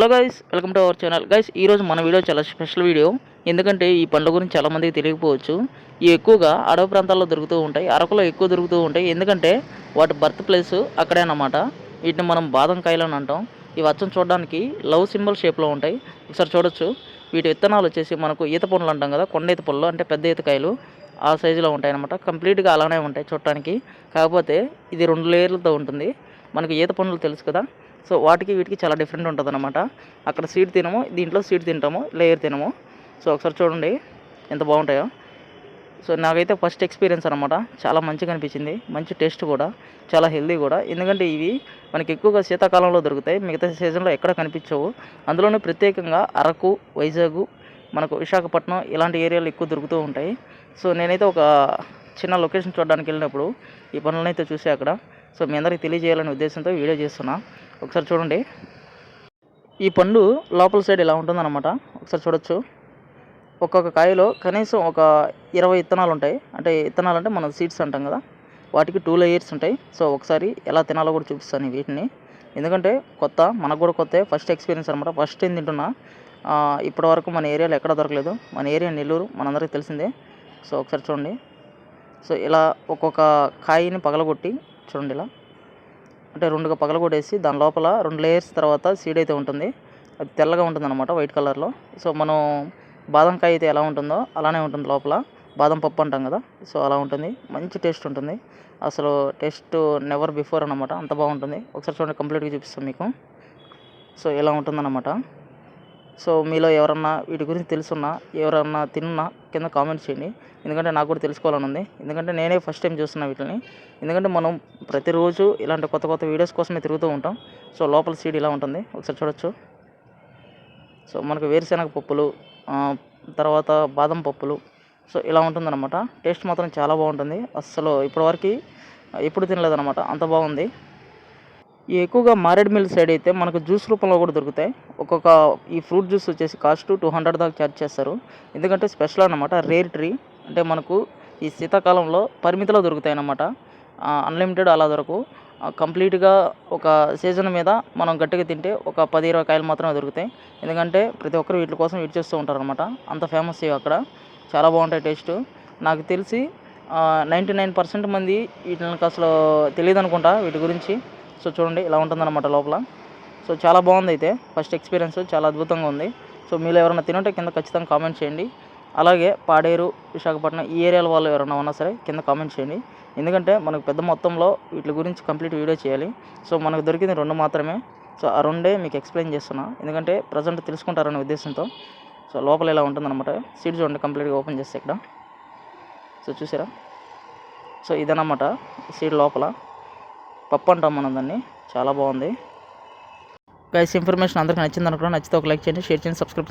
Hello guys welcome to our channel guys ఈరోజు మన video చాలా స్పెషల్ వీడియో ఎందుకంటే ఈ పండ్ల గురించి చాలా మందికి తెలియకపోవచ్చు. ఇవి ఎక్కువగా అడవి ప్రాంతాల్లో దొరుకుతూ ఉంటాయి అరకులో ఎక్కువ దొరుకుతూ ఉంటాయి. ఎందుకంటే వాటి బర్త్ ప్లేస్ అక్కడే అన్నమాట. వీటిని మనం బాదం కాయలు అని అంటాం. ఇవి అచ్చం చూడడానికి లవ్ సింబల్ షేప్లో ఉంటాయి. ఒకసారి చూడొచ్చు. వీటి విత్తనాలు వచ్చేసి మనకు ఈత పండ్లు అంటాం కదా కొండ ఈత పండ్లు అంటే పెద్ద ఈతకాయలు ఆ సైజులో ఉంటాయి అనమాట కంప్లీట్గా అలానే ఉంటాయి చూడటానికి. కాకపోతే ఇది రెండు లేయర్లతో ఉంటుంది. మనకు ఈత పండ్లు తెలుసు కదా సో వాటికి వీటికి చాలా డిఫరెంట్ ఉంటుంది అనమాట అక్కడ స్వీట్ తినము దీంట్లో సీడ్ తింటాము లేయర్ తినము. సో ఒకసారి చూడండి ఎంత బాగుంటాయో. సో నాకైతే ఫస్ట్ ఎక్స్పీరియన్స్ అనమాట చాలా మంచిగా అనిపించింది మంచి టేస్ట్ కూడా చాలా హెల్దీ కూడా. ఎందుకంటే ఇవి మనకి ఎక్కువగా శీతాకాలంలో దొరుకుతాయి మిగతా సీజన్లో ఎక్కడ కనిపించవు. అందులోనే ప్రత్యేకంగా అరకు వైజాగ్ మనకు విశాఖపట్నం ఇలాంటి ఏరియాలు ఎక్కువ దొరుకుతూ ఉంటాయి. సో నేనైతే ఒక చిన్న లొకేషన్ చూడడానికి వెళ్ళినప్పుడు ఈ పనులను అయితే చూసి అక్కడ. సో మీ అందరికీ తెలియజేయాలనే ఉద్దేశంతో వీడియో చేస్తున్నా. ఒకసారి చూడండి. ఈ పండు లోపల సైడ్ ఇలా ఉంటుందన్నమాట. ఒకసారి చూడొచ్చు. ఒక్కొక్క కాయలో కనీసం ఒక ఇరవై ఇత్తనాలు ఉంటాయి. అంటే ఇత్తనాలు అంటే మనం సీడ్స్ అంటాం కదా. వాటికి టూ లేయర్స్ ఉంటాయి. సో ఒకసారి ఎలా తినాలో కూడా చూపిస్తాను వీటిని. ఎందుకంటే కొత్త మనకు కూడా కొత్త ఫస్ట్ ఎక్స్పీరియన్స్ అనమాట ఫస్ట్ టైం తింటున్నా. ఇప్పటివరకు ఇప్పటి వరకు మన ఏరియాలో ఎక్కడ దొరకలేదు. మన ఏరియా నెల్లూరు మనందరికీ తెలిసిందే. సో ఒకసారి చూడండి. సో ఇలా ఒక్కొక్క కాయని పగలగొట్టి చూడండి ఇలా. అంటే రెండుగా పగలగొట్టేసి దాని లోపల రెండు లేయర్స్ తర్వాత సీడ్ అయితే ఉంటుంది. అది తెల్లగా ఉంటుంది అనమాట వైట్ కలర్లో సో మనం బాదం కాయ అయితే ఎలా ఉంటుందో అలానే ఉంటుంది లోపల. బాదం పప్పు అంటాం కదా సో అలా ఉంటుంది. మంచి టేస్ట్ ఉంటుంది. అసలు టేస్ట్ నెవర్ బిఫోర్ అనమాట అంత బాగుంటుంది. ఒకసారి చూడండి కంప్లీట్గా చూపిస్తాం మీకు. సో ఇలా ఉంటుందన్నమాట. సో మీలో ఎవరన్నా వీటి గురించి తెలుసున్నా ఎవరన్నా తిన్నా కింద కామెంట్ చేయండి. ఎందుకంటే నాకు కూడా తెలుసుకోవాలని ఉంది. ఎందుకంటే నేనే ఫస్ట్ టైం చూస్తున్నా వీటిని ఎందుకంటే మనం ప్రతిరోజు ఇలాంటి కొత్త కొత్త వీడియోస్ కోసమే తిరుగుతూ ఉంటాం. సో లోపల సీడ్ ఇలా ఉంటుంది. ఒకసారి చూడొచ్చు. సో మనకు వేరుశనగ పప్పులు తర్వాత బాదం పప్పులు. సో ఇలా ఉంటుందన్నమాట. టేస్ట్ మాత్రం చాలా బాగుంటుంది. అస్సలు ఇప్పటివరకు ఎప్పుడు తినలేదన్నమాట. అంత బాగుంది. ఎక్కువగా మారేడుమిల్ సైడ్ అయితే మనకు జ్యూస్ రూపంలో కూడా దొరుకుతాయి. ఒక్కొక్క ఈ ఫ్రూట్ జ్యూస్ వచ్చేసి కాస్ట్ టూ హండ్రెడ్ దాకా ఛార్జ్ చేస్తారు. ఎందుకంటే స్పెషల్ అన్నమాట రేర్ ట్రీ. అంటే మనకు ఈ శీతాకాలంలో పరిమితిలో దొరుకుతాయి అన్నమాట. అన్లిమిటెడ్ అలా దొరకు. కంప్లీట్గా ఒక సీజన్ మీద మనం గట్టిగా తింటే ఒక పది ఇరవై కాయలు మాత్రమే దొరుకుతాయి. ఎందుకంటే ప్రతి ఒక్కరు వీటి కోసం వెయిట్ చేస్తూ ఉంటారనమాట అంత ఫేమస్ ఇవి అక్కడ. చాలా బాగుంటాయి టేస్ట్. నాకు తెలిసి నైంటీ నైన్ పర్సెంట్ మంది వీటికి అసలు తెలియదు అనుకుంటా వీటి గురించి. సో చూడండి ఇలా ఉంటుందన్నమాట లోపల. సో చాలా బాగుంది అయితే ఫస్ట్ ఎక్స్పీరియన్స్ చాలా అద్భుతంగా ఉంది. సో మీరు ఎవరైనా తినుంటే కింద ఖచ్చితంగా కామెంట్ చేయండి. అలాగే పాడేరు విశాఖపట్నం ఈ ఏరియాల వాళ్ళు ఎవరైనా ఉన్నా సరే కింద కామెంట్ చేయండి. ఎందుకంటే మనకు పెద్ద మొత్తంలో వీటి గురించి కంప్లీట్ వీడియో చేయాలి. సో మనకు దొరికింది రెండు మాత్రమే. సో ఆ రెండే మీకు ఎక్స్ప్లెయిన్ చేస్తున్నా. ఎందుకంటే ప్రజెంట్ తెలుసుకుంటారనే ఉద్దేశంతో. సో లోపల ఇలా ఉంటుందన్నమాట. సీట్ చూడండి కంప్లీట్గా ఓపెన్ చేస్తే ఇక్కడ. సో చూసారా? సో ఇదన్నమాట సీడ్ లోపల. పప్పు అంటాం మనం దాన్ని. చాలా బాగుంది. గైస్ ఇన్ఫర్మేషన్ అందరికీ నచ్చింది అనుకున్నా నచ్చితే ఒక లైక్ చేయండి షేర్ చేయండి సబ్స్క్రైబ్